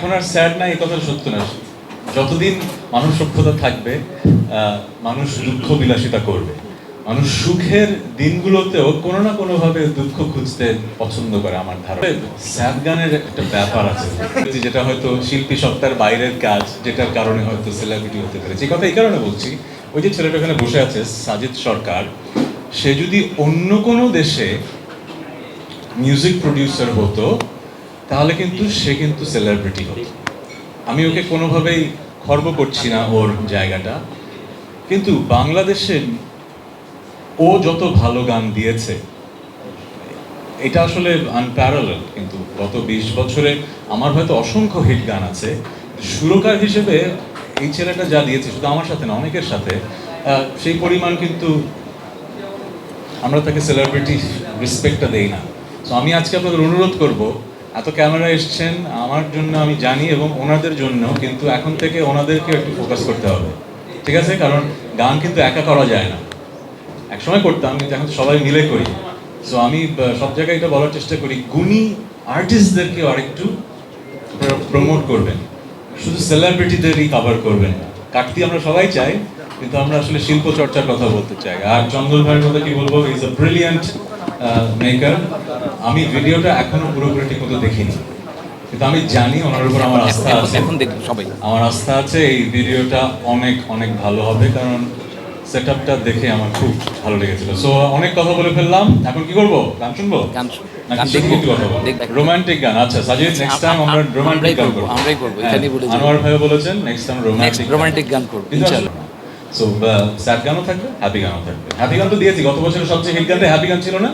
এখন আর স্যাড না, এই কথা সত্য না। যতদিন মানুষ সভ্যতা থাকবে মানুষ দুঃখ বিলাসিতা করবে। মানুষ সুখের দিনগুলোতেও কোনো না কোনো ভাবে দুঃখ খুঁজতে পছন্দ করে আমার ধারণা। স্যাড গানের একটা ব্যাপার আছে। যেটা হয়তো শিল্পী সত্তার বাইরের কাজ, যেটার কারণে হয়তো সেলিব্রিটি হতে পেরেছে এই কথা এই কারণে বলছি, ওই যে ছেলেটা ওখানে বসে আছে, সাজিদ সরকার, সে যদি অন্য কোনো দেশে মিউজিক প্রডিউসার হতো তাহলে কিন্তু সে কিন্তু সেলিব্রিটি হতো। আমি ওকে কোনোভাবেই খর্ব করছি না ওর জায়গাটা। কিন্তু বাংলাদেশে ও যত ভালো গান দিয়েছে, এটা আসলে আনপ্যারাল কিন্তু গত বিশ বছরে আমার হয়তো অসংখ্য হিট গান আছে। সুরকার হিসেবে এই ছেলেটা যা দিয়েছে, শুধু আমার সাথে না, অনেকের সাথে সেই পরিমাণ কিন্তু আমরা তাকে সেলিব্রিটি রেসপেক্টটা দেই না। তো আমি আজকে আপনাদের অনুরোধ করব এত ক্যামেরা এসছেন, আমার জন্য আমি জানি এবং ওনাদের জন্য, কিন্তু এখন থেকে ওনাদেরকে একটু ফোকাস করতে হবে। ঠিক আছে? কারণ গান কিন্তু একা করা যায় না। একসময় করতাম, কিন্তু এখন সবাই মিলে করি। সো আমি সব জায়গায় এটা বলার চেষ্টা করি, গুণী আর্টিস্টদেরকেও আরেকটু প্রমোট করবেন। শুধু সেলিব্রিটিদেরই কভার করবেন কাটতি আমরা সবাই চাই, কিন্তু আমরা আসলে শিল্প চর্চার কথা বলতে চাই। আর চন্দন ভাইয়ের কথা কি বলব? ইজ আ ব্রিলিয়ান্ট মেকার আমি ভিডিওটা এখনও পুরোপুরি ঠিক মতো দেখিনি। কিন্তু আমি জানি ওনার উপর আমার আস্থা আছে। এখন দেখবে সবাই। আমার আস্থা আছে এই ভিডিওটা অনেক অনেক ভালো হবে কারণ সেট আপটা দেখে আমার খুব ভালো লেগেছিল। সো অনেক কথা বলে ফেললাম। এখন কি করব? গান শুনব? গান। রোমান্টিক গান আচ্ছা সাজিদ নেক্সট টাইম আমরা রোমান্টিক গান করব, আমরাই করব, হ্যাঁ, এখানেই বলে যাব। আনোয়ার ভাই বলেছেন নেক্সট টাইম রোমান্টিক রোমান্টিক গান করব ইনশাআল্লাহ সো স্যাড গানও থাকবে হ্যাপি গানও থাকবে। হ্যাপি গান তো দিয়েছি, গত বছরের সবচেয়ে হিট গানটা হ্যাপি গান ছিল না?